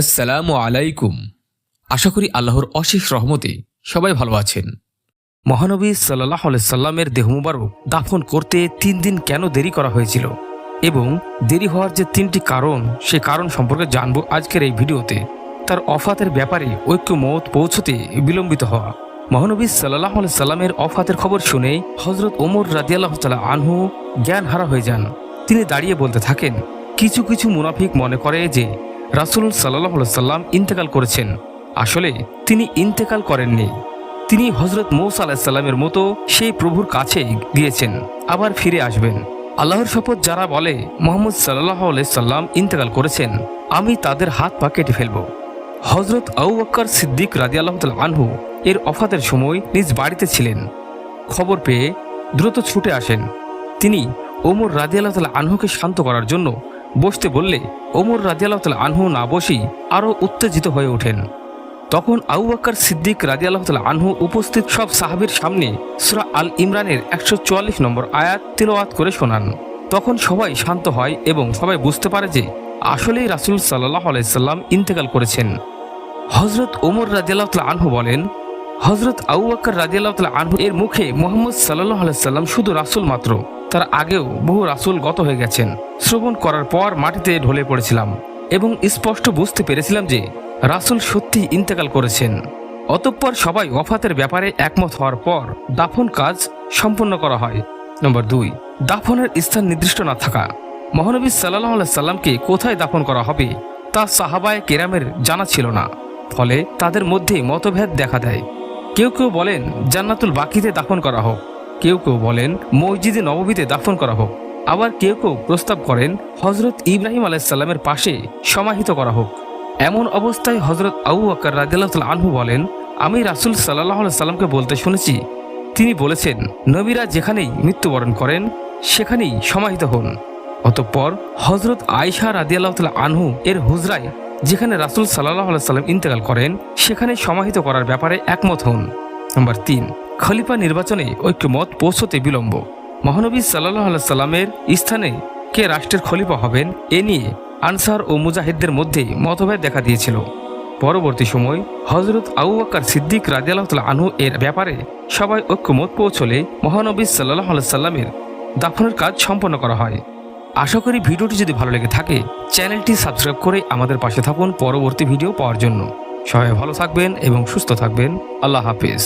আসসালামু আলাইকুম। আশা করি আল্লাহর অশেষ রহমতে সবাই ভালো আছেন। মহানবী সাল্লাহ সাল্লামের দেহ মুবারক দাফন করতে তিন দিন কেন দেরি করা হয়েছিল এবং দেরি হওয়ার যে তিনটি কারণ, সে কারণ সম্পর্কে জানব আজকের এই ভিডিওতে। তার অফাতের ব্যাপারে ঐক্যমত পৌঁছতে বিলম্বিত হওয়া। মহানবী সাল্লাহ সাল্লামের অফাতের খবর শুনে হজরত ওমর রাজিয়াল্লাহ আনহু জ্ঞান হারা হয়ে যান। তিনি দাঁড়িয়ে বলতে থাকেন, কিছু কিছু মুনাফিক মনে করে যে রাসুল সাল্লাহ সাল্লাম ইন্তেকাল করেছেন। আসলে তিনি ইন্তেকাল করেননি। তিনি হজরত মৌসা আলাহিসাল্লামের মতো সেই প্রভুর কাছে গিয়েছেন, আবার ফিরে আসবেন। আল্লাহর শপথ যারা বলে মোহাম্মদ সাল্লাহ সাল্লাম ইন্তেকাল করেছেন, আমি তাদের হাত পা কেটে ফেলব। হজরত আউ আক্কর সিদ্দিক রাজি আল্লাহ আনহু এর অফাতের সময় নিজ বাড়িতে ছিলেন। খবর পেয়ে দ্রুত ছুটে আসেন। তিনি ওমর রাজি আল্লাহ আনহুকে শান্ত করার জন্য বসতে বললে ওমর রাজি আল্লাহ আনহু না বসেই আরও উত্তেজিত হয়ে ওঠেন। তখন আউ আক্কর সিদ্দিক রাজি আল্লাহ আনহু উপস্থিত সব সাহাবির সামনে সুরা আল ইমরানের একশো চুয়াল্লিশ নম্বর আয়াত তিলওয়াত করে শোনান। তখন সবাই শান্ত হয় এবং সবাই বুঝতে পারে যে আসলেই রাসুল সাল্লাহ আলাইসাল্লাম ইন্তেকাল করেছেন। হজরত ওমর রাজিয়াল্লাহ আনহু বলেন হজরত আউ আক্কর রাজিয়াল্লাহ আনহু এর মুখে মোহাম্মদ সাল্লাহ আলাইসাল্লাম শুধু রাসুল মাত্র। তার আগেও বহু রাসুল গত হয়ে গেছেন। শ্রবণ করার পর মাটিতে ঢলে পড়েছিলাম এবং স্পষ্ট বুঝতে পেরেছিলাম যে রাসুল সত্যি ইন্তেকাল করেছেন। অতঃপর সবাই ওফাতের ব্যাপারে একমত হওয়ার পর দাফন কাজ সম্পন্ন করা হয়। নম্বর দুই, দাফনের স্থান নির্দিষ্ট না থাকা। মহানবী সাল্লাহ সাল্লামকে কোথায় দাফন করা হবে তা সাহাবায় কেরামের জানা ছিল না, ফলে তাদের মধ্যে মতভেদ দেখা দেয়। কেউ কেউ বলেন, জান্নাতুল বাকিতে দাফন করা হোক। কেউ কেউ বলেন, মসজিদে নববীতে দাফন করা হোক। আবার কেউ কেউ প্রস্তাব করেন হজরত ইব্রাহিম আলাইসাল্লামের পাশে সমাহিত করা হোক। এমন অবস্থায় হজরত আবু আকার রাজিয়াল আনহু বলেন, আমি রাসুল সাল্লাহ সাল্লামকে বলতে শুনেছি। তিনি বলেছেন, নবীরা যেখানেই মৃত্যুবরণ করেন, সেখানেই সমাহিত হন। অতঃপর হজরত আয়সা রাদিয়াল্লাহ আনহু এর হুজরায়, যেখানে রাসুল সাল্লাহ সাল্লাম ইন্তেকাল করেন, সেখানে সমাহিত করার ব্যাপারে একমত হন। নম্বর তিন খলিফা নির্বাচনে ঐক্যমত পৌঁছতে বিলম্ব। মহানবী সাল্লাহ সাল্লামের স্থানে কে রাষ্ট্রের খলিফা হবেন, এ নিয়ে আনসার ও মুজাহিদদের মধ্যে মতভেদ দেখা দিয়েছিল। পরবর্তী সময় হজরত আউ আক্কার সিদ্দিক রাজিয়াল্লাহ আনহু এর ব্যাপারে সবাই ঐক্যমত পৌঁছলে মহানবী সাল্লাহ সাল্লামের দাফনের কাজ সম্পন্ন করা হয়। আশা করি ভিডিওটি যদি ভালো লেগে থাকে, চ্যানেলটি সাবস্ক্রাইব করে আমাদের পাশে থাকুন পরবর্তী ভিডিও পাওয়ার জন্য। সবাই ভালো থাকবেন এবং সুস্থ থাকবেন। আল্লাহ হাফিজ।